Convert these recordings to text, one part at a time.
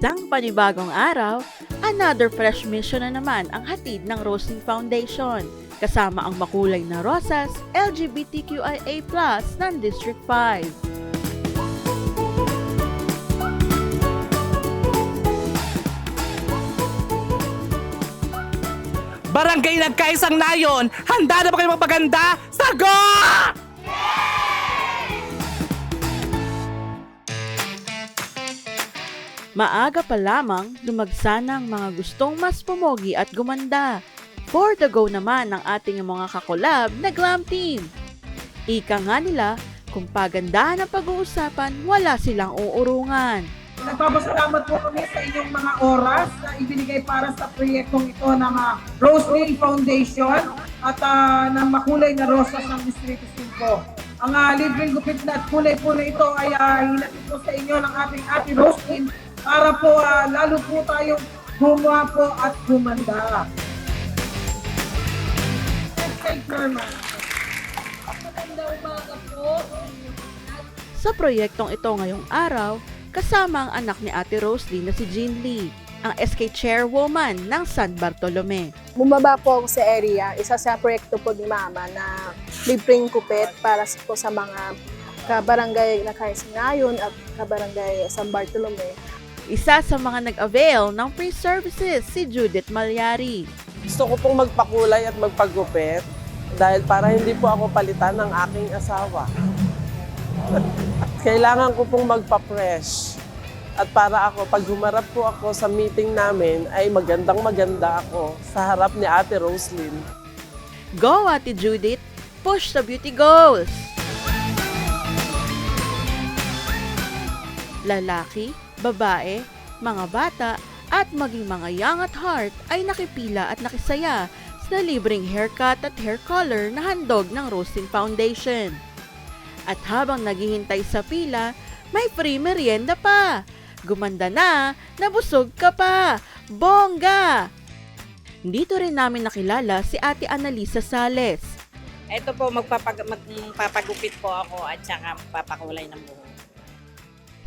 Isang panibagong araw, another fresh mission na naman ang hatid ng Rosling Foundation. Kasama ang makulay na rosas, LGBTQIA+, ng District 5. Barangay Nagkaisang Nayon, handa na ba kayo magpaganda? Sagot! Maaga pa lamang, lumagsa ang mga gustong mas pumogi at gumanda. For the go naman ng ating mga kakolab na glam team. Ika nga nila, kung pagandahan ang pag-uusapan, wala silang uurungan. Nagpapasalamat po kami sa inyong mga oras na ibinigay para sa proyektong ito ng uh, Roselyn Foundation at ah, ng makulay na rosas ng Distrito 5. Ang uh, libreng gupit na at kulay po na ito ay uh, hinatid po sa inyo ng ating ate Roselyn para po ah, lalo po tayong humapo at humanda. Thank you, Norma. Sa proyektong ito ngayong araw, kasama ang anak ni Ate Rosalie na si Jean Lee, ang SK Chairwoman ng San Bartolome. Bumaba po ako sa area, isa sa proyekto po ni Mama na libreng kupit para sa- po sa mga kabarangay na Kaisinayon at kabarangay San Bartolome. Isa sa mga nag-avail ng free services si Judith Malyari. Gusto ko pong magpakulay at magpagupit dahil para hindi po ako palitan ng aking asawa. Kailangan ko pong magpa-fresh. At para ako, pag humarap po ako sa meeting namin, ay magandang maganda ako sa harap ni Ate Roslyn. Go Ate Judith! Push the beauty goals! Lalaki, babae, mga bata, at maging mga young at heart ay nakipila at nakisaya sa libreng haircut at hair color na handog ng Rosin Foundation. At habang naghihintay sa pila, may free merienda pa. Gumanda na, nabusog ka pa. Bongga! Dito rin namin nakilala si Ate Annalisa Sales. Ito po, magpapag, magpapagupit po ako at saka magpapakulay ng buhok.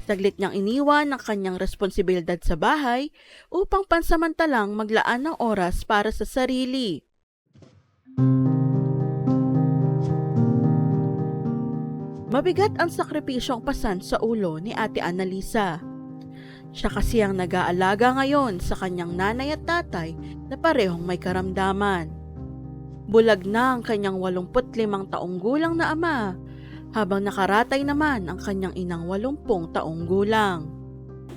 Saglit niyang iniwan ang kanyang responsibilidad sa bahay upang pansamantalang maglaan ng oras para sa sarili. Mabigat ang sakripisyong pasan sa ulo ni Ate Annalisa. Siya kasi ang nag-aalaga ngayon sa kanyang nanay at tatay na parehong may karamdaman. Bulag na ang kanyang 85 taong gulang na ama habang nakaratay naman ang kanyang inang 80 taong gulang.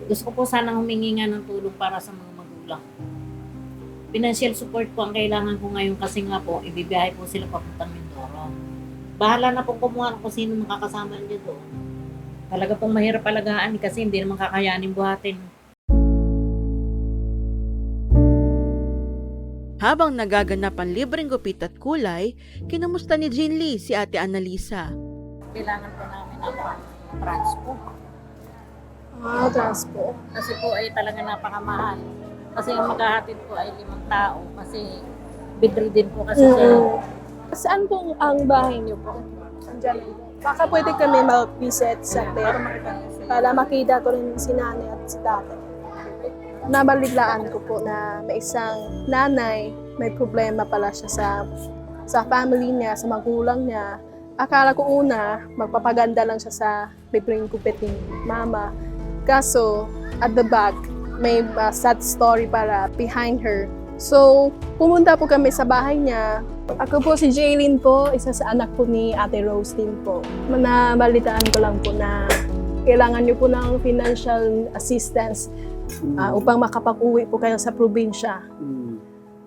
Gusto ko po sanang humingi nga ng tulong para sa mga magulang. Financial support po ang kailangan ko ngayon kasi nga po, ibibiyahe po sila papuntang Mindoro. Bahala na po kumuha kung sino makakasama niyo doon. Talaga pong mahirap alagaan kasi hindi naman kakayanin buhatin. Habang nagaganap ang libreng gupit at kulay, kinamusta ni Jean Lee si Ate Annalisa. Kailangan po namin ng transpo. Ah, transpo. Kasi po ay talaga napakamahal. Kasi ang maghahatid po ay limang tao. Kasi bedridden po kasi siya. Mm. Saan po ang bahay niyo po? Andiyan. Baka pwede kami mag-visit sa there para makita ko rin si nanay at si tatay. Nabaliglaan ko po na may isang nanay, may problema pala siya sa sa family niya, sa magulang niya. Akala ko una, magpapaganda lang siya sa libreng kupit ni mama. Kaso, at the back, may uh, sad story para behind her. So, pumunta po kami sa bahay niya. Ako po si Jaylin po, isa sa anak po ni Ate Rose din po. Nabalitaan ko lang po na kailangan niyo po ng financial assistance ah, upang makapag-uwi po kayo sa probinsya.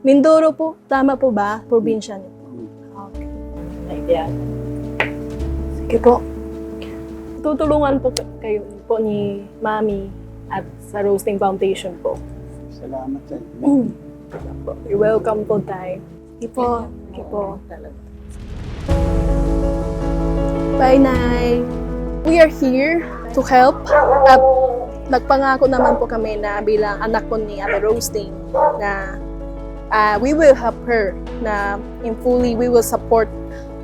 Mindoro po, tama po ba? Probinsya niyo po. Okay. Naibiyan. Sige po. Tutulungan po kayo po ni Mami at sa Roasting Foundation po. Salamat sa Mm. You're welcome po, Tay. Sige po. Sige po. Bye, Nay. We are here to help. At nagpangako naman po kami na bilang anak po ni Ate Roasting na ah, we will help her na in fully we will support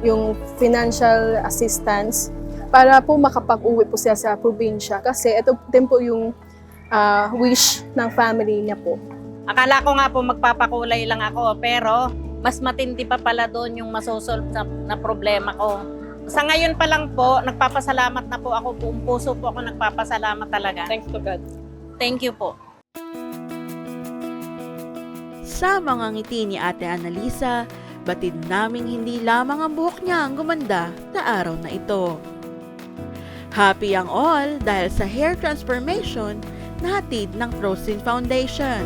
yung financial assistance para po makapag-uwi po siya sa probinsya kasi ito din po yung ah, wish ng family niya po. Akala ko nga po magpapakulay lang ako, pero mas matindi pa pala doon yung masosolve sa, na problema ko. Sa ngayon pa lang po, nagpapasalamat na po ako, buong puso po ako nagpapasalamat talaga. Thanks to God. Thank you po. Sa mga ngiti ni Ate Annalisa, batid naming hindi lamang ang buhok niya ang gumanda sa araw na ito. Happy ang all dahil sa hair transformation na hatid ng Frozen Foundation.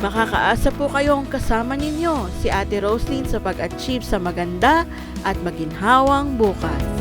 Makakaasa po kayong kasama ninyo si Ate Roslyn sa pag-achieve sa maganda at maginhawang bukas.